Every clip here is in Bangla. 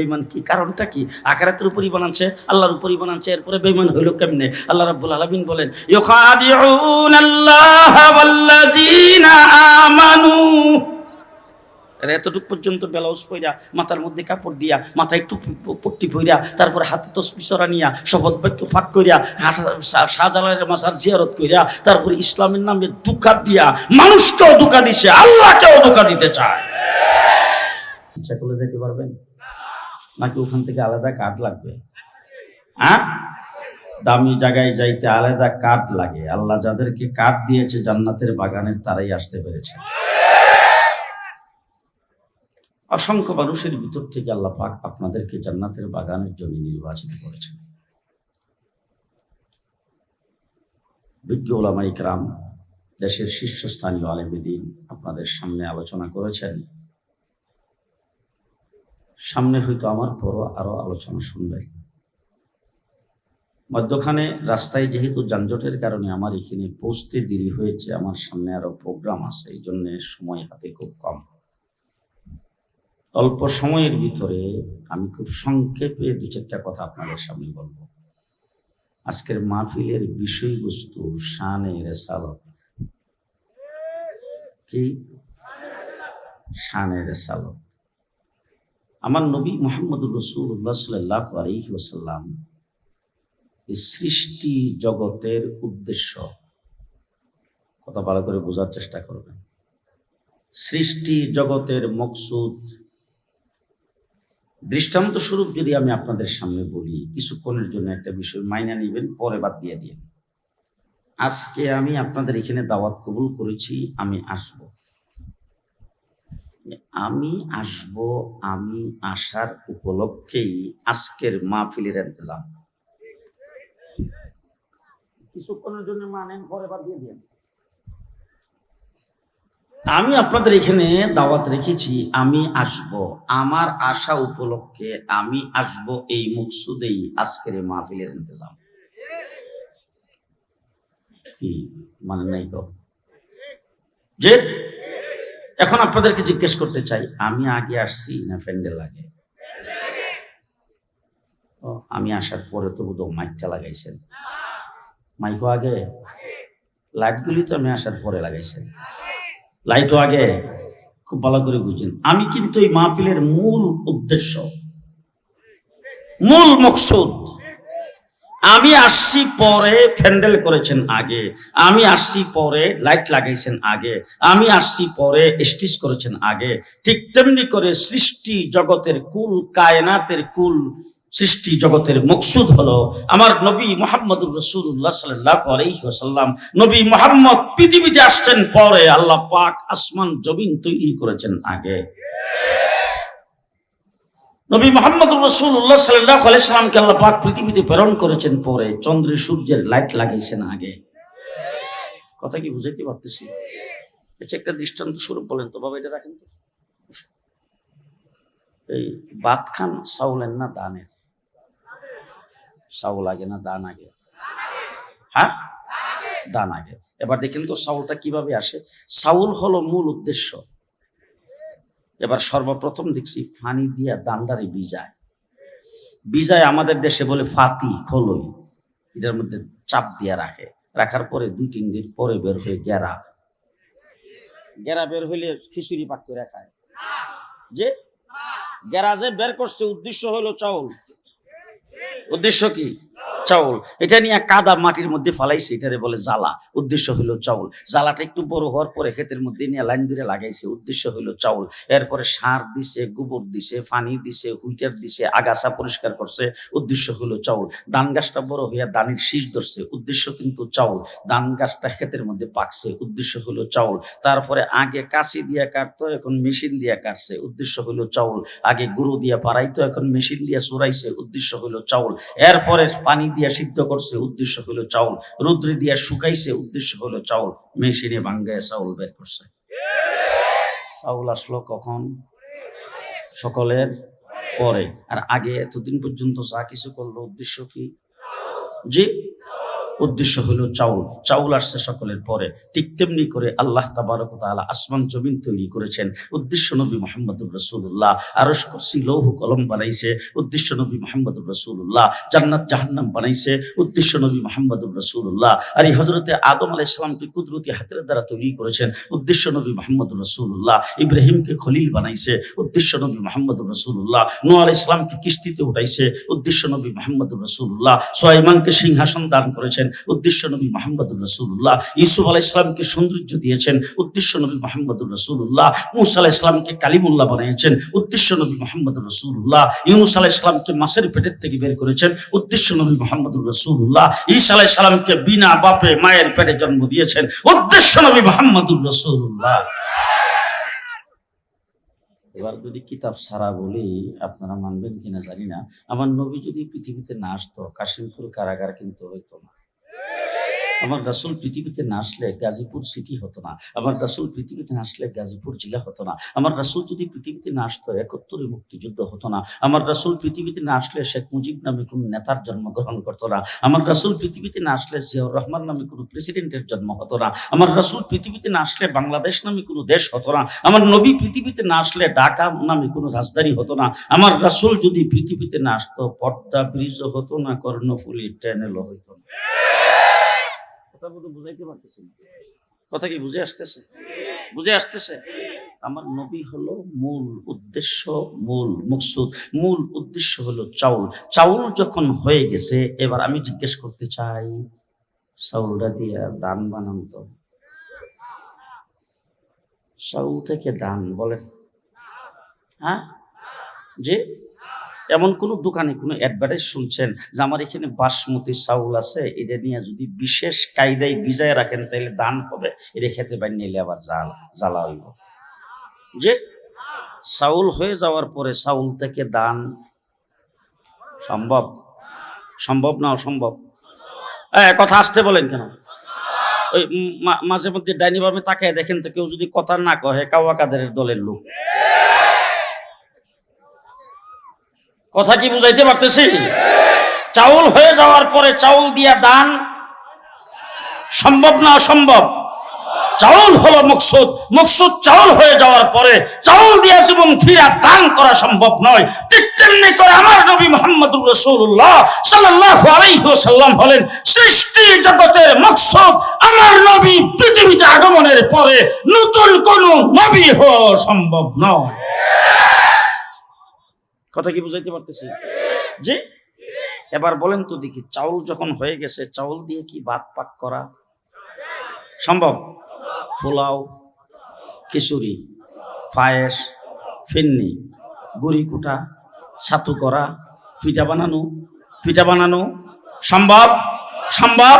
বেইমান কি? কারণটা কি? বানাচ্ছে আল্লাহর এরপরে বেইমান হইল কেমনে? আল্লাহ রাব্বুল আলামিন বলেন ওয়াল্লাযিনা আমানু। এতটুকু পর্যন্ত ব্লাউজ পইরা, মাথার মধ্যে কাপড় দিয়া, মাথায় একটু পট্টি পইরা, তারপরে হাতে তসবিসরা নিয়া, শপথ বাক্য ফাঁক করিয়া হাট শাহজালালের মাসার জিয়ারত করিয়া তারপরে ইসলামের নামে দুকা দিয়া, মানুষকেও দুকা দিছে, আল্লাহকেও দুকা দিতে চায়। ইচ্ছা করলে যেতে পারবেন? নাকি ওখান থেকে আলাদা কার্ড লাগবে? হ্যাঁ? দামি জায়গায় যাইতে আলাদা কাঠ লাগে। আল্লাহ যাদেরকে কাঠ দিয়েছে জান্নাতের বাগানের, তারাই আসতে পেরেছে। অসংখ্য মানুষের ভিতর থেকে আল্লাহ পাক আপনাদেরকে জান্নাতের বাগানের জন্য নির্বাচিত করেছেন। বিজ্ঞ ওলামা ইকরাম দেশের শীর্ষস্থানীয় আলেমেদিন আপনাদের সামনে আলোচনা করেছেন। সামনে হয়তো আমার পরও আরও আলোচনা শুনবে। মধ্যখানে রাস্তায় যেহেতু যানজটের কারণে আমার এখানে পৌঁছতে দেরি হয়েছে, আমার সামনে আরও প্রোগ্রাম আছে, এই জন্য সময় হাতে খুব কম। অল্প সময়ের ভিতরে আমি খুব সংক্ষেপে দু চারটা কথা আপনাদের সামনে বলব। আজকের মাহফিলের বিষয়বস্তু শানে রেসালত। কি? শানে রেসালত। আমার নবী মোহাম্মদুর রসুল্লাহ সাল্লাহ আলহি ওসাল্লাম সৃষ্টি জগতের উদ্দেশ্য। কথা ভালো করে বোঝার চেষ্টা করবেন। সৃষ্টি জগতের মকসুদ। দৃষ্টান্ত স্বরূপ যদি আমি আপনাদের সামনে বলি, কিছুক্ষণের জন্য একটা বিষয় মাইনা নিবেন, পরে বাদ দিয়ে দিয়ে আজকে আমি আপনাদের এখানে দাওয়াত কবুল করেছি, আমি আসব। আমি আসব, আমি আসার উপলক্ষেই আজকের মাহফিলের ইন্তজাম। কিছুক্ষণের জন্য মানেন, পরে বাদ দিয়ে দিয়ে আমি আপনাদের এখানে দাওয়াত রেখেছি, আমি আসব। আমার আশা উপলক্ষে আমি আসব এই মুকসুদেই আজকের মাহফিলের ইন্তজাম। কি? মানে নাই যে এখন আপনাদেরকে জিজ্ঞেস করতে চাই আমি আগে আসছি না ফ্যান্ডেল ও, আমি আসার পরে তো বোধ মাইকটা লাগাইছেন। মাইকও আগে? লাইটগুলি তো আমি আসার পরে লাগাইছেন। লাইটও আগে? খুব ভালো করে বুঝেন। আমি কিন্তু এই মাহফিলের মূল উদ্দেশ্য মূল মকসুদ আমি আসছি পরে ফ্যান্ডেল করেছেন আগে। আমি আসছি পরে লাইট লাগাইছেন আগে। আমি আসছি পরে স্টিচ করেছেন আগে। ঠিক তেমনি করে সৃষ্টি জগতের কুল, কায়নাতের কুল, সৃষ্টি জগতের মকসুদ হলো আমার নবী মোহাম্মদুর রসুল্লাহ সাল্লাহ আলহিহাসাল্লাম নবী মোহাম্মদ পৃথিবীতে আসছেন পরে আল্লাহ পাক আসমান, জমিন তৈরি করেছেন আগে। নবী মোহাম্মদ রসুল্লাহ সাল্লাহ আলাইসালামকে আল্লাহ পাক পৃথিবীতে প্রেরণ করেছেন পরে চন্দ্রের সূর্যের লাইট লাগিয়েছেন আগে? কথা কি বুঝাইতে পারতেছি? আচ্ছা একটা দৃষ্টান্ত স্বরূপ বলেন তো, বাবা এটা রাখেন তো। এই বাত খান চাউলের না দানের? চাউল আগে না দান আগে? হ্যাঁ? দান আগে। এবার দেখেন তো চাউলটা কীভাবে আসে? চাউল হলো মূল উদ্দেশ্য। এবার সর্বপ্রথম দেখছি ফানি দিয়া দান্ডারে বিজায়। বিজায় আমাদের দেশে বলে ফাতি, খোলই। এটার মধ্যে চাপ দিয়া রাখে। রাখার পরে দুই, তিন দিন পরে বের হয়ে গেরা। গেরা বের হইলে খিচুড়ি পাক করে খায়। যে? গ্যারাজে বের করছে, উদ্দেশ্য হলো চাউল। উদ্দেশ্য কি? চাউল। এটা নিয়ে কাদা মাটির মধ্যে ফালাইছে, এটারে বলে জ্বালা। উদ্দেশ্য হলো চাউল। জ্বালাটা একটু বড় হওয়ার পরে ক্ষেতের মধ্যে নিয়ে লাইন ধরে লাগাইছে। উদ্দেশ্য হলো চাউল। এরপরে সার দিছে, গোবর দিছে, পানি দিছে, হুইটার দিছে, আগাছা পরিষ্কার করছে। উদ্দেশ্য হলো চাউল। ধান গাছটা বড় হইয়া ধানের শীষ ধরছে। উদ্দেশ্য কিন্তু চাউল। ধান গাছটা ক্ষেতের মধ্যে পাকছে। উদ্দেশ্য হলো চাউল। তারপরে আগে কাশি দিয়ে কাটতো, এখন মেশিন দিয়ে কাটছে। উদ্দেশ্য হলো চাউল। আগে গুঁড়ো দিয়ে পারাইতো এখন মেশিন দিয়ে চুরাইছে। উদ্দেশ্য হলো চাউল। এরপরে পানি দিয়ে সিদ্ধ করছে, উদ্দেশ্য হলো চাউল। রুদ্রে দিয়া শুকাইছে, উদ্দেশ্য হলো চাউল। মেশিনে ভাঙ্গায় চাউল বের করছে। চাউল আসলো কখন? সকলের পরে। আর আগে এতদিন পর্যন্ত যা কিছু করল, উদ্দেশ্য কি? জি? উদ্দেশ্য হলো চাউল। চাউল আসছে সকলের পরে। ঠিক তেমনি করে আল্লাহ তাবারক তাআলা আসমান জমিন তৈরি করেছেন। উদ্দেশ্য নবী মোহাম্মদুর রসুল্লাহ আরস করছি লৌহ কলম বানাইছে। উদ্দেশ্য নবী মোহাম্মদুর রসুল্লাহ জান্নাত জাহান্নাম বানাইছে। উদ্দেশ্য নবী মোহাম্মদুর রসুল্লাহ আর এই হজরতে আদম আলাহ ইসলামকে কুদরতি হাতের দ্বারা তৈরি করেছেন। উদ্দেশ্য নবী মোহাম্মদুর রসুল্লাহ ইব্রাহিমকে খলিল বানাইছে। উদ্দেশ্য নবী মোহাম্মদুর রসুল্লাহ নু আলাহ ইসলামকে কিস্তিতে উঠাইছে। উদ্দেশ্য নবী মোহাম্মদুর রসুল্লাহ সোয়াইমানকে সিংহাসন দান করেছেন। উদ্দেশ্য নবী মোহাম্মদুর রসুল্লাহ ইসুফ আলাহ ইসলামকে সৌন্দর্য দিয়েছেন, উদ্দেশ্য নবী মোহাম্মদুর রসুল্লাহ মুসা আলাহ ইসলামকে কালিমুল্লাহ বানিয়েছেন, উদ্দেশ্য নবী মোহাম্মদুর রসুল্লাহ ইউনুস আলাহ ইসলামকে মাসের পেটের থেকে বের করেছেন, উদ্দেশ্য নবী মোহাম্মদুর রসুল্লাহ ঈসা আলাহ ইসলামকে বিনা বাপে মায়ের পেটে জন্ম দিয়েছেন, উদ্দেশ্য নবী মোহাম্মদুর রসুল্লাহ এবার যদি কিতাব সারা বলি, আপনারা মানবেন কিনা জানি না। আমার নবী যদি পৃথিবীতে না আসতো, কাশিমপুর কারাগার কিন্তু হইতো না। আমার রাসুল পৃথিবীতে না আসলে গাজীপুর সিটি হতো না। আমার রাসুল পৃথিবীতে না আসলে গাজীপুর জেলা হতো না। আমার রাসুল যদি পৃথিবীতে না আসতো, একাত্তরে মুক্তিযুদ্ধ হতো না। আমার রাসুল পৃথিবীতে না আসলে শেখ মুজিব নামে কোন নেতার জন্মগ্রহণ করতো না। আমার রাসুল পৃথিবীতে না আসলে জিয়াউর রহমান নামে কোনো প্রেসিডেন্টের জন্ম হতো না। আমার রাসুল পৃথিবীতে না আসলে বাংলাদেশ নামে কোনো দেশ হতো না। আমার নবী পৃথিবীতে না আসলে ঢাকা নামে কোনো রাজধানী হতো না। আমার রাসুল যদি পৃথিবীতে না আসতো পর্দা ব্রিজও হতো না, কর্ণফুলি ট্যানেলও হইতো না। কথা বলে কি বুঝে আসতেছে? বুঝে আসতেছে? আমার নবী হলো মূল উদ্দেশ্য, মূল মকসুদ, মূল উদ্দেশ্য হলো চাউল। চাউল যখন হয়ে গেছে, এবার আমি জিজ্ঞেস করতে চাই, চাউলটা দিয়ে দান বানান তো। চাউল থেকে দান বলেন। হ্যাঁ? যে এমন কোন দোকানে কোনো অ্যাডভার্টাইজ শুনছেন যে আমার এখানে বাসমতি চাউল আছে এটা নিয়ে যদি বিশেষ কায়দায় বিজায় রাখেন তাহলে দান হবে এটা খেতে পারি নিলে আবার জাল জ্বালা হইব। যে চাউল হয়ে যাওয়ার পরে চাউল থেকে দান সম্ভব? সম্ভব না অসম্ভব? এ, কথা আসতে বলেন কেন? ওই মাঝে মধ্যে ডাইনি বামে তাকায় দেখেন তো কেউ যদি কথা না কহে কাওয়া কাদের দলের লোক। কথা কি বুঝাইতে পারতেছি? চাউল হয়ে যাওয়ার পরে চাউল দিয়া দান সম্ভব না অসম্ভব? চাউল হলো মকসুদ। মকসুদ চাউল হয়ে যাওয়ার পরে চাউল দিয়া জীবন ফিরা দান করা সম্ভব নয়। ঠিক তেমনি করে আমার নবী মোহাম্মদুর রসুল্লাহ সাল্লাল্লাহু আলাইহি ওয়াসাল্লাম হলেন সৃষ্টি জগতের মকসুদ আমার নবী পৃথিবীতে আগমনের পরে নতুন কোন নবী হওয়া সম্ভব নয়। কথা কি বুঝাইতে পারতেছি? জি? এবার বলেন তো দেখি, চাউল যখন হয়ে গেছে, চাউল দিয়ে কি ভাত পাক করা? সম্ভব? পোলাও, খিচুড়ি, পায়েস, ফিন্নি, গুড়ি কুটা, ছাতু করা, পিঠা বানানো পিঠা বানানো, সম্ভব? সম্ভব?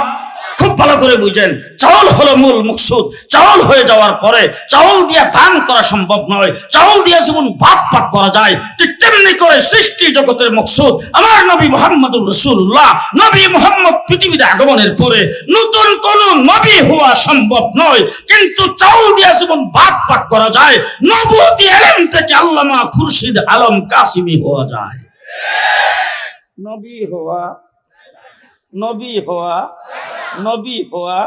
খুব ভালো করে বুঝেন, চাউল হলো মূল মকসুদ। চাউল হয়ে যাওয়ার পরে চাউল দিয়ে দান করা সম্ভব নয়। চাউল দিয়ে যেমন ভাত পাক করা যায়, ঠিক তেমনি করে সৃষ্টি জগতের মকসুদ। আমার নবী মোহাম্মদুর রসুল্লাহ নবী মোহাম্মদ পৃথিবীতে আগমনের পরে নতুন কোন নবী হওয়া সম্ভব নয়। কিন্তু চাউল দিয়ে যেমন ভাত পাক করা যায় নবতী এলেম থেকে আল্লামা খুরশিদ আলম কাসিমি হওয়া যায়। নবী হওয়া নবী হওয়া নবী হওয়া,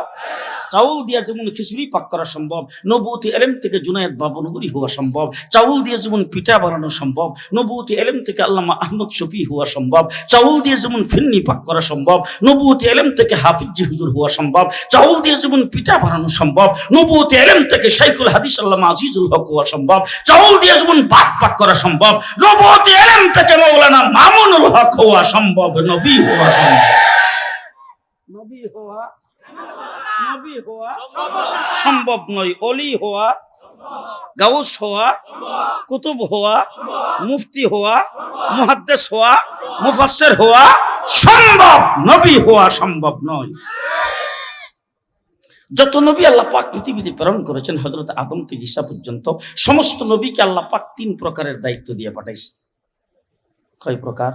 চাউল দিয়া যেমন খিচুড়ি পাক করা সম্ভব নবুতি এলেম থেকে জুনায়দ বাবনগরী হওয়া সম্ভব, চাউল দিয়ে যেমন পিঠা বানানো সম্ভব নবুতি এলেম থেকে আল্লামা আহমদ শফি হওয়া সম্ভব, চাউল দিয়ে যেমন ফিন্নি পাক করা সম্ভব নবুতি এলেম থেকে হাফিজি হুজুর হওয়া সম্ভব, চাউল দিয়ে যেমন পিঠা বানানো সম্ভব নবুতি এলেম থেকে শাইখুল হাদিস আল্লামা আজিজুল হক হওয়া সম্ভব, চাউল দিয়ে যেমন ভাত পাক করা সম্ভব নবুতি এলেম থেকে মৌলানা মামুনুল হক হওয়া সম্ভব, নবী হওয়া সম্ভব। নবী হওয়া নবী হওয়া সম্ভব নয়। অলি হওয়া, গাউস হওয়া, কুতুব হওয়া, মুফতি হওয়া, মুহাদ্দেস হওয়া, মুফাসসির হওয়া সম্ভব। নবী হওয়া সম্ভব নয়। যত নবী আল্লাহ পাক পৃথিবীতে প্রেরণ করেছেন হজরত আদম থেকে ঈসা পর্যন্ত, সমস্ত নবীকে আল্লাহ পাক তিন প্রকারের দায়িত্ব দিয়ে পাঠাইছে। কয় প্রকার?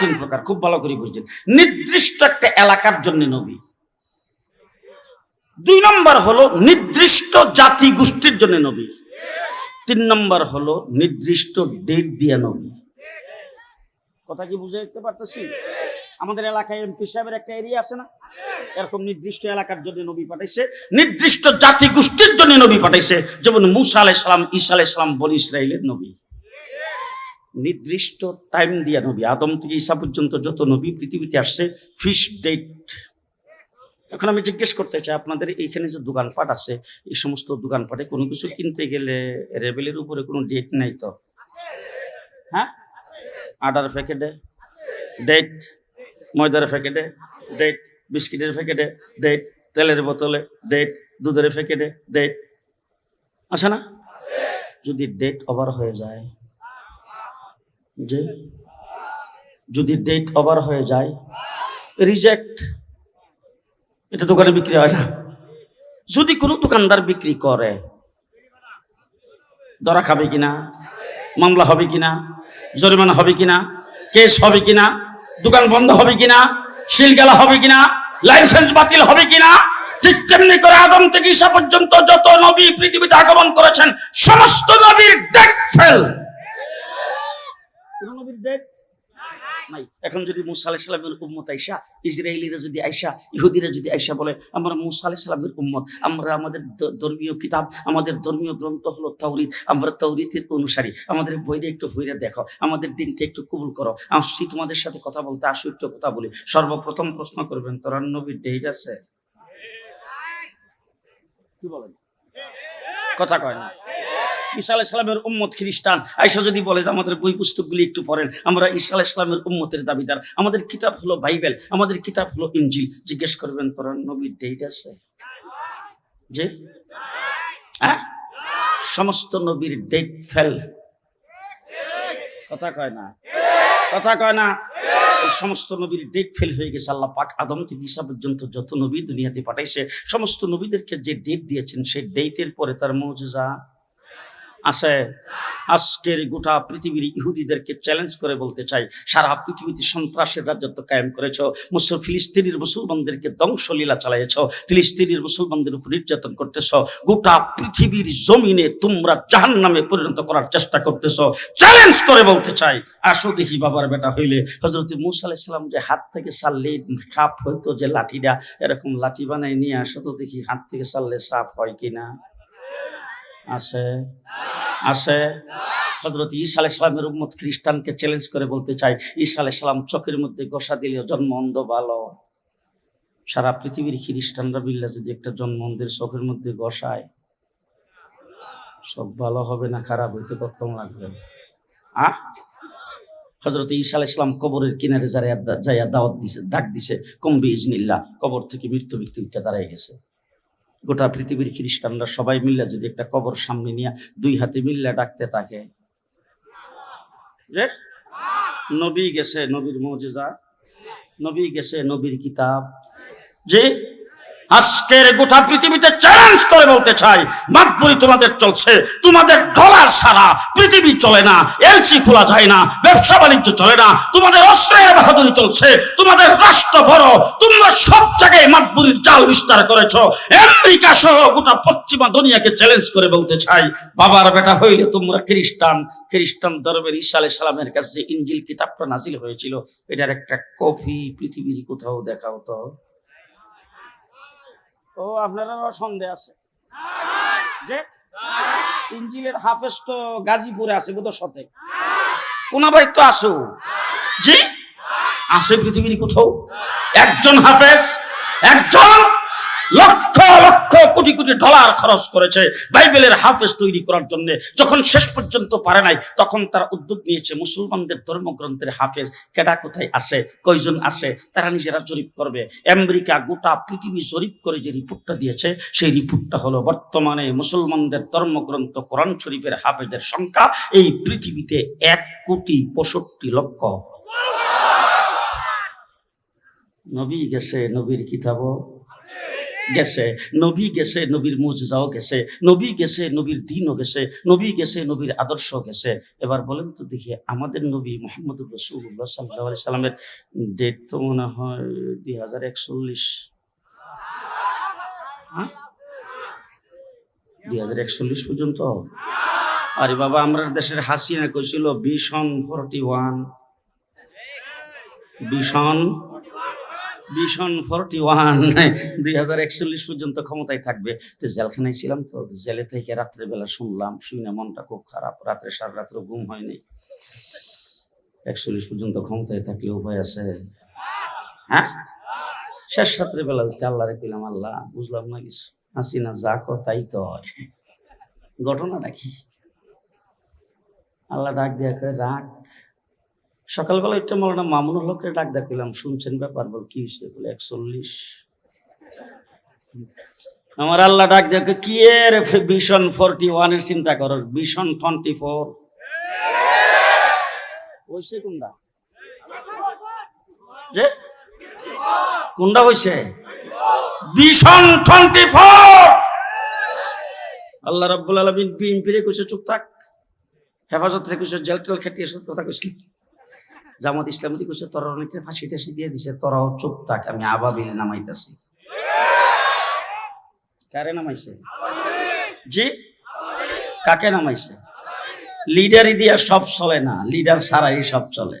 তিন প্রকার, খুব ভালো করে বুঝছেন। নির্দিষ্ট একটা এলাকার জন্য নবী। দুই নম্বর হলো নির্দিষ্ট জাতি গোষ্ঠীর জন্য নবী। তিন নম্বর হলো নির্দিষ্ট ডেট দিয়া নবী। কথা কি বুঝাইতে পারতেছি? আমাদের এলাকায় এমপি সাহেবের একটা এরিয়া আছে না? এরকম নির্দিষ্ট এলাকার জন্য নবী পাঠাইছে, নির্দিষ্ট জাতি গোষ্ঠীর জন্য নবী পাঠাইছে, যেমন মুসা আলাইসালাম ঈসা আলাইসালাম বনি ইসরায়েলের নবী। নির্দিষ্ট টাইম দিয়া নবী আদম থেকে ঈসা পর্যন্ত যত নবী পৃথিবীতে আসছে ফিস ডেট এখন আমি জিজ্ঞেস করতে চাই, আপনাদের এইখানে যে দোকানপাট আছে, এই সমস্ত দোকানপাটে কোনো কিছু কিনতে গেলে রেবেলের উপরে কোনো ডেট নাই তো? হ্যাঁ? আটার প্যাকেটে ডেট ময়দার প্যাকেটে ডেট বিস্কিটের প্যাকেটে ডেট তেলের বোতলে ডেট দুধের প্যাকেটে ডেট আছে না? যদি ডেট ওভার হয়ে যায় যে যদি ডেট ওভার হয়ে যায় রিজেক্ট এটা দোকানে বিক্রি হয় না। যদি কোনো দোকানদার বিক্রি করে, ধরা খাবে কিনা, মামলা হবে কিনা, জরিমানা হবে কিনা, কেস হবে কিনা, দোকান বন্ধ হবে কিনা শিলগালা হবে কিনা লাইসেন্স বাতিল হবে কিনা, ঠিক তেমনি করে আদম থেকে ঈসা পর্যন্ত যত নবী পৃথিবীতে আগমন করেছেন, সমস্ত নবীর ডেট ফেল ডেট নাই এখন যদি মুসা উম্মত আইসা ইসরায়েলিরা যদি আইসা ইহুদিরা যদি আইসা বলে আমরা মুসা আলাইসালামের উম্মত আমরা আমাদের ধর্মীয় কিতাব আমাদের ধর্মীয় গ্রন্থ হলো তৌরিত আমরা তৌরিতের অনুসারী আমাদের বইটা একটু বইরে দেখো আমাদের দিনটা একটু কবুল করো আসছি তোমাদের সাথে কথা বলতে আসো একটু কথা বলি। সর্বপ্রথম প্রশ্ন করবেন তোরা নবীর ডেট আছে? কি বলেন? কথা কয় না। ঈসা আলাহ ইসলামের উম্মত খ্রিস্টান। আয়সা যদি বলে যে আমাদের বই পুস্তকগুলি একটু পড়েন, আমরা ঈসা আলাহ ইসলামের উম্মতের দাবিদার। আমাদের কিতাব হলো বাইবেল, আমাদের কিতাব হলো ইঞ্জিল। জিজ্ঞেস করবেন, তোরা নবীর ডেট আছে? যে হ্যাঁ? সমস্ত নবীর ডেট ফেল কথা কয় না? কথা কয় না? সমস্ত নবীর ডেট ফেল হয়ে গেছে। আল্লাহ পাক আদম থেকে ঈসা পর্যন্ত যত নবী দুনিয়াতে পাঠাইছে, সমস্ত নবীদেরকে যে ডেট দিয়েছেন, সেই ডেটের পরে তার মৌজুজা আছে। আজকের গোটা পৃথিবীর ইহুদিদেরকে চ্যালেঞ্জ করে বলতে চাই, সারা পৃথিবীতে সন্ত্রাসের রাজত্ব কায়েম করেছ, মুসল ফিলিস্তিনির মুসলমানদেরকে ধ্বংসলীলা চালাইছ ফিলিস্তিনির মুসলমানদের উপর নির্যাতন করতেছ, গোটা পৃথিবীর জমিনে তোমরা জাহান নামে পরিণত করার চেষ্টা করতেছ। চ্যালেঞ্জ করে বলতে চাই, আসো দেখি বাবার বেটা হইলে। হজরত মুসা আলাইসালাম যে হাত থেকে সারলে সাপ হইতো যে লাঠিটা, এরকম লাঠি বানাই নিয়ে আসো তো দেখি হাত থেকে সারলে সাপ হয় কিনা। আছে? আছে? হজরত ঈসা আলাহ সালামের উম্মত খ্রিস্টানকে চ্যালেঞ্জ করে বলতে চাই ঈসা আলাহ সালাম চোখের মধ্যে গোসা দিলেও জন্ম অন্ধ ভালো সারা পৃথিবীর খ্রিস্টানরা বিল্লা যদি একটা জন্ম অন্ধের চোখের মধ্যে গসায় সব ভালো হবে না, খারাপ হইতে কতক্ষণ লাগবে। আহ হজরত ঈসা আলাহ ইসলাম কবরের কিনারে যারা যাইয়া দাওয়াত দিছে, ডাক দিছে কম্বি ইজনিল্লা কবর থেকে মৃত্যু ব্যক্তিটা দাঁড়ায় গেছে। গোটা পৃথিবীর খ্রিস্টানরা সবাই মিললে যদি একটা কবর সামনে নিয়ে দুই হাতে মিললে ডাকতে থাকে। নবী গেছে নবীর মজেজা, নবী গেছে নবীর কিতাব। যে? আজকের গোটা পৃথিবীতে চ্যালেঞ্জ করে বলতে চাই মাতবুরি তোমাদের চলছে। তোমাদের ডলার সারা পৃথিবী চলে না এলসি খোলা যায় না, ব্যবসা বাণিজ্য চলে না, তোমাদের অস্ত্রের বাহাদুরি চলছে, তোমাদের রাষ্ট্র বড় তোমরা সব জায়গায় মাতবুরির জাল বিস্তার করেছ। আমেরিকা সহ গোটা পশ্চিমা দুনিয়াকে চ্যালেঞ্জ করে বলতে চাই, বাবার বেটা হইলে তোমরা খ্রিস্টান খ্রিস্টান ধর্মের আলাইহিস সালামের কাছে যে ইঞ্জিল কিতাবটা নাজিল হয়েছিল, এটার একটা কপি পৃথিবীর কোথাও দেখাও তো। ও আপনারা সন্দেহ আছে? যে ইঞ্জিলের হাফেজ তো গাজীপুরে আছে বোধ সতে কোনাবাড়ি তো আসো জি? আছে পৃথিবীর কোথাও? একজন হাফেজ, একজন লক্ষ লক্ষ কোটি কোটি ডলার খরচ করেছে বাইবেলের হাফেজ তৈরি করার জন্য। যখন শেষ পর্যন্ত পারে নাই, তখন তারা উদ্যোগ নিয়েছে মুসলমানদের ধর্মগ্রন্থের হাফেজ। কেডা কোথায় আছে? কয়জন আছে? তারা নিজেরা জরিপ করবে। আমেরিকা গোটা পৃথিবী জরিপ করে যে রিপোর্টটা দিয়েছে, সেই রিপোর্টটা হলো বর্তমানে মুসলমানদের ধর্মগ্রন্থ কোরআন শরীফের হাফেজের সংখ্যা এই পৃথিবীতে এক কোটি পঁয়ষট্টি লক্ষ। নবী গেছে নবীর কিতাবও। গেছে, নবী গেছে, নবীর মুজজাও গেছে, নবী গেছে, নবীর দিনও গেছে, নবী গেছে, নবীর আদর্শ গেছে। এবার বলেন তো দেখি, আমাদের নবী মোহাম্মদ রসুল্লাহ সাল্লাহ আলি সাল্লামের ডেট তো মনে হয় দুই হাজার একচল্লিশ। দুই হাজার একচল্লিশ পর্যন্ত? আরে বাবা, আমরা দেশের হাসিনা কইছিল বিশন ফোরটি ওয়ান। বিশন ভীষণ ফোরটি ওয়ান, দুই হাজার একচল্লিশ পর্যন্ত ক্ষমতায় থাকবে। তো জেলখানায় ছিলাম তো জেলে থেকে রাত্রেবেলা শুনলাম, শুনে মনটা খুব খারাপ। রাত্রে সারা রাত্র ঘুম হয়নি। একচল্লিশ পর্যন্ত ক্ষমতায় থাকলে উপায় আছে। হ্যাঁ? শেষ রাত্রে বেলা উঠতে আল্লাহরে কইলাম, আল্লাহ, বুঝলাম না কিছু। হাসি না যা কর, তাই তো ঘটনা নাকি? আল্লাহ ডাক দিয়া রাখ। সকালবেলা একটা মৌলানা মামুনুল হককে ডাক ডাকিলাম শুনছেন ব্যাপার, বল কি হয়েছে? বলে, একচল্লিশ। আমার আল্লাহ ডাক দেখে, কি এর ভিশন ফোরটি ওয়ানের চিন্তা করো ভিশন টোয়েন্টি ফোর হয়েছে কোনটা যে? কোনটা হয়েছে ভিশন টোয়েন্টি ফোর আল্লাহ রাব্বুল আলমিন বিএনপিরে কইছে চুপ থাক, হেফাজত রে কইছে জেল টেল খেটিয়ে কথা কইসলি জামাত ইসলামী করছে তোরা অনেকে ফাঁসি টাসি দিয়ে দিছে তোরাও চুপ থাক, আমি আবাবিল নামাইতাছি। কারে নামাইছে? জি? কাকে নামাইছে? লিডারই দিয়া সব চলে না লিডার ছাড়াই সব চলে।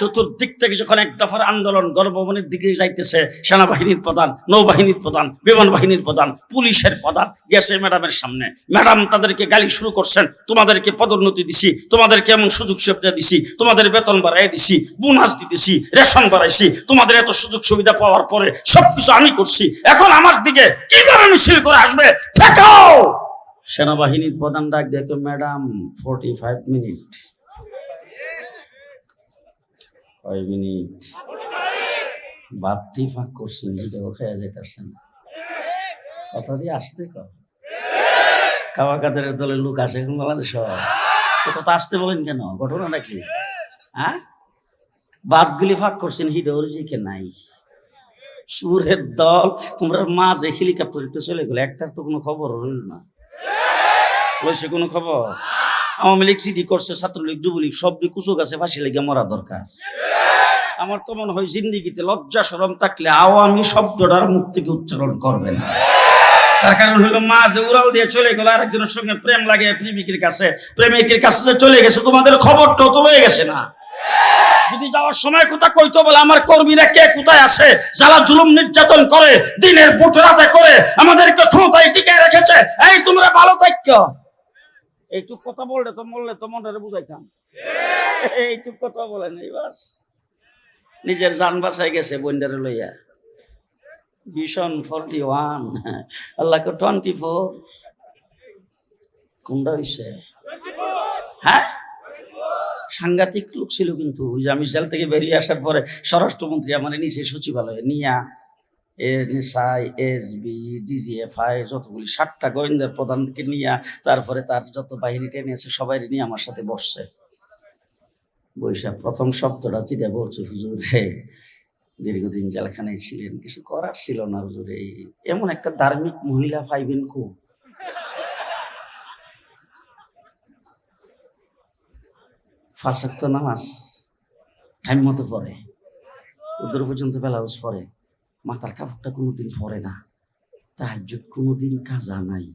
চতুর্দিক থেকে যখন এক দফার আন্দোলন গণভবনের দিকে যাইতেছে, সেনাবাহিনীর প্রধান, নৌবাহিনীর প্রধান বিমান বাহিনীর প্রধান, পুলিশের প্রধান, গেছে ম্যাডামের সামনে। ম্যাডাম তাদেরকে গালি শুরু করছেন, তোমাদেরকে পদোন্নতি দিছি, তোমাদেরকে এমন সুযোগ সুবিধা দিছি, তোমাদের বেতন বাড়াই দিছি, বোনাস দিতেছি, রেশন বাড়াইছি, তোমাদের এত সুযোগ সুবিধা পাওয়ার পরে সবকিছু আমি করছি। এখন আমার দিকে কীভাবে মিছিল করে আসবে? সেনাবাহিনীর প্রধান ডাক দেখো ম্যাডাম ফোর্টি ফাইভ মিনিট কয় মিনিট? বাপটি ফাঁক করছেন এটাও খেয়া যাইতেছেন কথা দিয়ে আসতে কর কাদের দলের লোক আছে এখন বাংলাদেশ? কথা আসতে বলেন কেন? ঘটনা নাকি হ্যাঁ? বাদগুলি ফাঁক করছেন হিডোর কে নাই। সুরের দল, তোমরা মাঝে হেলিকপ্টার চলে গেলো, একটার তো কোনো খবর রইল না। লইছে কোনো খবর? আওয়ামী লীগ, সিডি করছে, ছাত্রলীগ, যুবলীগ, সব কুচুক আছে, ফাঁসি লেগে মরা দরকার। আমার তো মনে হয় জিন্দিগিতে লজ্জা সরম থাকলে আওয়ামী শব্দটার মুখ থেকে উচ্চারণ করবে না। তার কারণ হলো উড়াল দিয়ে চলে গেল, আরেকজনের সঙ্গে প্রেম লাগে প্রেমিকের কাছে প্রেমিকের কাছে যে চলে গেছে, তোমাদের খবরটাও তো লয়ে গেছে না। যদি যাওয়ার সময় কোথা কইতো বলে, আমার কর্মীরা কে কোথায় আছে? যারা জুলুম নির্যাতন করে, দিনের বুট রাতে করে, আমাদেরকে ক্ষমতায় টিকায় রেখেছে, এই তোমরা ভালো থাক্য এইটুক কথা বললে তো বললে তো মনটারে বুঝাইতাম। এইটুক কথা বলে নেই, বাস। নিজের যান বাসায় গেছে বন্ডারে লইয়া। ভীষণ ফর্টি ওয়ান। আল্লাহকে টোয়েন্টি ফোর। কোনটা হইছে? হ্যাঁ? সাংঘাতিক লোক ছিল কিন্তু আমি জেল থেকে বেরিয়ে আসার পরে স্বরাষ্ট্রমন্ত্রী আমার নিচে সচিবালয়ে নিয়া এনএসআই এস বি ডিজিএফআই যতগুলি সাতটা গোয়েন্দার প্রধানকে নিয়ে, তারপরে তার যত বাহিনী টেনে আছে, সবাই নিয়ে আমার সাথে বসছে। বৈশাখ, প্রথম শব্দটা চিঠে বলছে, হুজুর, হে, দীর্ঘদিন জেলখানায় ছিলেন, কিছু করার ছিল না, হুজুর, এই এমন একটা ধার্মিক মহিলা পাইবেন খুব ফাঁসাক্ত নামাজ টাইম মতো পড়ে উদ্দর পর্যন্ত বেলাউজ পরে মাথার কাপড়টা কোনোদিন পরে না তাহাজুদ কোনোদিন কাজা নাই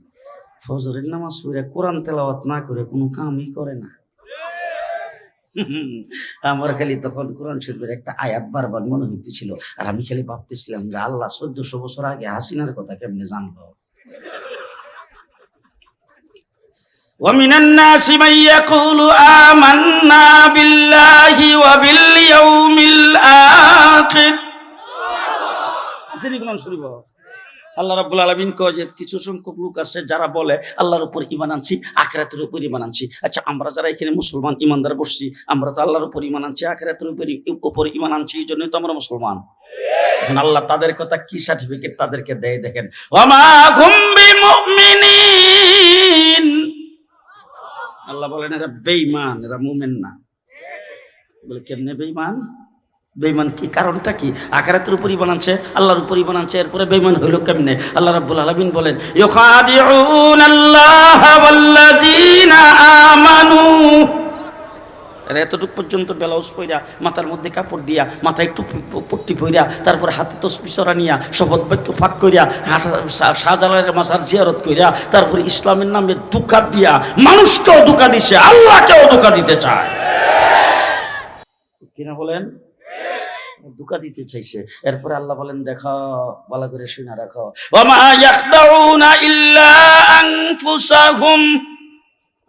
ফজরের নামাজ পড়ে কোরআন তেলাওয়াত না করে কোনো কামই করে না আমার খালি তখন কোরআন শরীফের একটা আয়াত বারবার মনে হইতেছিল আর আমি খালি ভাবতেছিলাম যে আল্লাহ চোদ্দশো বছর আগে হাসিনার কথা কেমনে জানলো ومن الناس من يقول آمنا بالله وباليوم الآخر আল্লাহ রাব্বুল আলামিন কয় যে, কিছু সংখ্যক লোক আছে যারা বলে, আল্লাহর উপর ইমান আনছি, আখরাতের উপর ইমান আনছি। আচ্ছা আমরা যারা এখানে মুসলমান ইমানদার বসছি, আমরা তো আল্লাহর উপর ইমান আনছি, আখরাতের উপর উপর ইমান আনছি, এই জন্যই তো আমরা মুসলমান। আল্লাহ তাদের কথা কি সার্টিফিকেট তাদেরকে দেয় দেখেন। আল্লাহ বলেন, এরা বেঈমান, এরা মুমেন না। বলে, কেমনে বেঈমান? বেঈমান কি কারণটা কি? আকারাতের উপরই বানাচ্ছে আল্লাহর উপরই বানাচ্ছে এরপরে বেঈমান হইল কেমনে? আল্লাহ রাব্বুল আলামিন বলেন ওয়াল্লাযিনা আমানু। এতটুক পর্যন্ত ব্লাউজ পইরা, মাথার মধ্যে কাপড় দিয়া, মাথায় একটু পট্টি পইরা, তারপরে হাতে তসপিসরা নিয়া, শপথ বাক্য ফাঁক করিয়া হাট শাহজালালের মাসার জিয়ারত করিয়া তারপরে ইসলামের নামে দুকা দিয়া, মানুষকেও দুকা দিছে, আল্লাহকেও দুকা দিতে চায়। কিনা বলেন দুকা দিতে চাইছে। এরপরে আল্লাহ বলেন, দেখো, ভালো করে শুনে রাখো।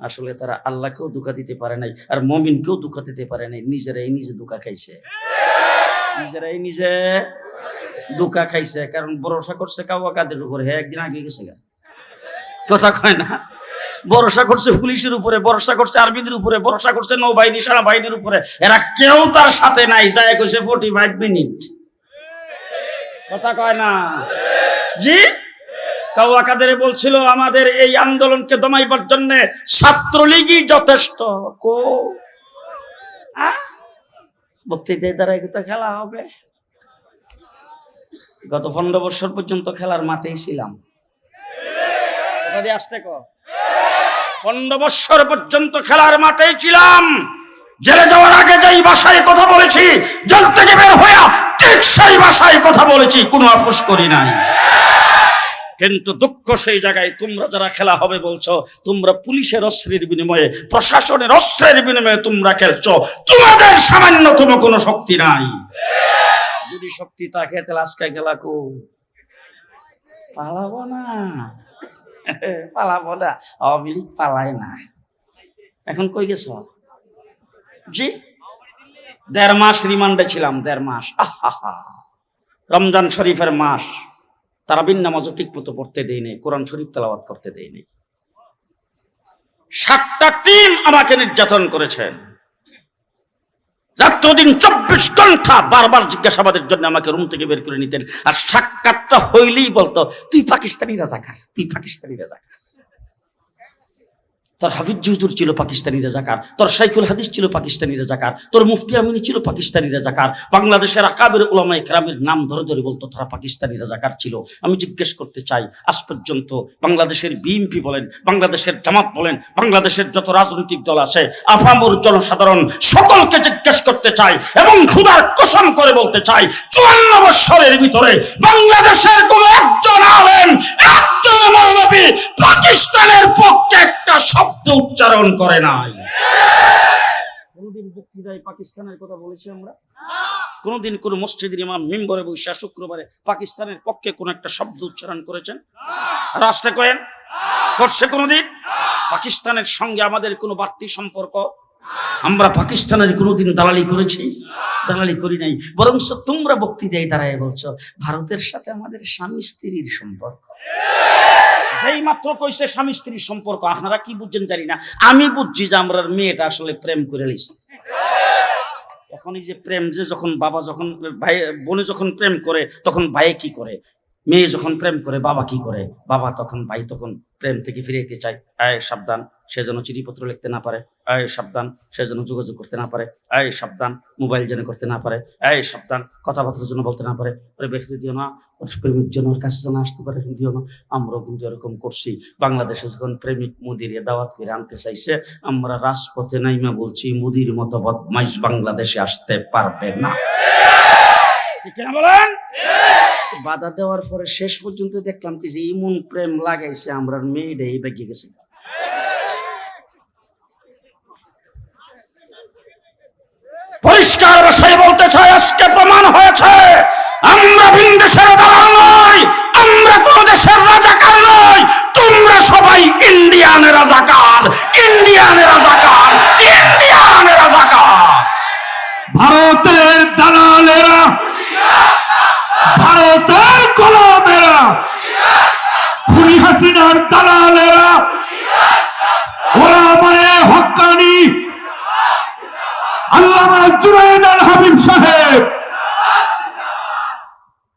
আসলে তারা আল্লাহকেও দুকা দিতে পারে নাই, আর মমিনকেও দুকা দিতে পারে নাই। নিজেরাই নিজে দুকা খাইছে। নিজেরাই নিজে দুকা খাইছে, কারণ ভরসা করছে কাউয়া কাদের উপরে। হ্যাঁ একদিন আগে গেছে কথা কয় না? ভরসা করছে পুলিশের উপরে, ভরসা করছে আর্মিদের উপরে, ভরসা করছে নৌবাহিনী, সেনাবাহিনীর উপরে। এরা কেউ তার সাথে নাই, যায় কইছে ফোর্টি ফাইভ মিনিট কথা কয় না? জি? কাউয়া কাদেরে বলছিল, আমাদের এই আন্দোলনকে দমাইবার জন্য ছাত্রলীগই যথেষ্ট। কো? বক্তৃতায় দ্বারা এগুলো খেলা হবে। গত পনেরো বছর পর্যন্ত খেলার মাঠেই ছিলাম। আসতে কর পনেরো বছর পর্যন্ত খেলার মাঠেই ছিলাম। জেলে যাওয়ার আগে যেই ভাষায় কথা বলেছি, জেল থেকে বের হইয়া ঠিক সেই ভাষায় কথা বলেছি, কোনো আপোষ করি নাই। কিন্তু দুঃখ সেই জায়গায়, তোমরা যারা খেলা হবে বলছো, তোমরা পুলিশের অস্ত্রের বিনিময়ে, প্রশাসনের অস্ত্রের বিনিময়ে তোমরা খেলছো। তোমাদের সামান্যতম কোনো শক্তি নাই। যদি শক্তি থাকে, তাহলে আজকে গেলা কো? পালাবো না। পালাবো না না এখন কই গেছ জি দেড় মাস রিমান্ডে ছিলাম দেড় মাস। রমজান শরীফের মাস। তারাবিন নামাজও ঠিক মতো পড়তে দেয়নি কোরআন শরীফ তেলাওয়াত করতে দেয়নি সাতটা টিম আমাকে নির্যাতন করেছে। রাত্রদিন চব্বিশ ঘণ্টা বারবার জিজ্ঞাসাবাদের জন্য আমাকে রুম থেকে বের করে নিতেন। আর সাক্ষাৎটা হইলেই বলতো তুই পাকিস্তানি রাজাকার তুই পাকিস্তানি রাজাকার। তোর হাফিজ হুজুর ছিল পাকিস্তানি রাজাকার, তোর সাইকুল হাদিস ছিল পাকিস্তানি রাজাকার, তোর মুফতি আমিনী ছিল পাকিস্তানি রাজাকার, বাংলাদেশের আকাবের ওলামা একরামের নাম ধরে ধরে বলতো তারা পাকিস্তানি রাজাকার ছিল। আমি জিজ্ঞেস করতে চাই, আজ পর্যন্ত বাংলাদেশের বিএনপি বলেন, বাংলাদেশের জামাত বলেন, বাংলাদেশের যত রাজনৈতিক দল আছে, আফামুর জনসাধারণ সকলকে জিজ্ঞেস করতে চাই এবং ক্ষুধার কসম করে বলতে চাই, চুয়ান্ন বৎসরের ভিতরে বাংলাদেশের কোন একজন আলেম, একজন মৌলবী পাকিস্তানের পক্ষে একটা শব্দ উচ্চারণ করে নাই। কোনদিন বক্তৃতায় পাকিস্তানের কথা বলেছি আমরা? কোনদিন কোন মসজিদের ইমাম মিম্বরে বৈশা শুক্রবারে পাকিস্তানের পক্ষে কোন একটা শব্দ উচ্চারণ করেছেন? রাস্তে কয়েন করছে কোনদিন? পাকিস্তানের সঙ্গে আমাদের কোনো বাড়তি সম্পর্ক? আমরা পাকিস্তানের কোনোদিন দালালি করেছি? দালালি করি নাই। বরং তোমরা বক্তৃতায় দাঁড়ায় বলছো ভারতের সাথে আমাদের স্বামী স্ত্রীর সম্পর্ক যেই মাত্র কইছে স্বামী স্ত্রীর সম্পর্ক, আপনারা কি বুঝছেন জানি না। আমি বুঝছি যে আমরা মেয়েটা আসলে প্রেম করে লিছে। এখন এই যে প্রেম যে যখন বাবা যখন, ভাই, বোনে যখন প্রেম করে, তখন ভাইয়ে কি করে? মেয়ে যখন প্রেম করে, বাবা কি করে? বাবা তখন, ভাই তখন প্রেম থেকে ফিরে যেতে চায়। সাবধান। সে যেন চিঠিপত্র লিখতে না পারে। আয় সাবধান, সে যেন যোগাযোগ করতে না পারে। আয় সাবধান, মোবাইল যেন করতে না পারে। আয় সাবধান কথাবার্তার জন্য বলতে না পারে। ওরে ব্যক্তি দিও না প্রেমিক যেন ওর কাছে যেন আসতে পারে, দিও না। আমরাও কিন্তু এরকম করছি। বাংলাদেশে যখন প্রেমিক মুদির দাওয়াত করে আনতে চাইছে, আমরা রাজপথে নাইমা বলছি, মুদির মতো বদমাইশ বাংলাদেশে আসতে পারবে না। ঠিক বলেন? বাধা দেওয়ার পরে শেষ পর্যন্ত দেখলাম কি যে ইমন প্রেম লাগাইছে আমরা মেয়েটা এই বেগে গেছে। পরিষ্কার ভাষায় বলতে চাই, আজকে প্রমাণ হয়েছে, আমরা ভিন দেশের দালাল নই, আমরা কোন দেশের রাজাকার নই, তোমরা সবাই ইন্ডিয়ান রাজাকার ইন্ডিয়ান রাজাকার ইন্ডিয়ান রাজাকার। ভারতের দালালেরা, ভারতের গোলামেরা খুনি হাসিনার দালালেরা ওরা মায়ে হকানি আল্লামা জুনাইদ আল হাবিব সাহেব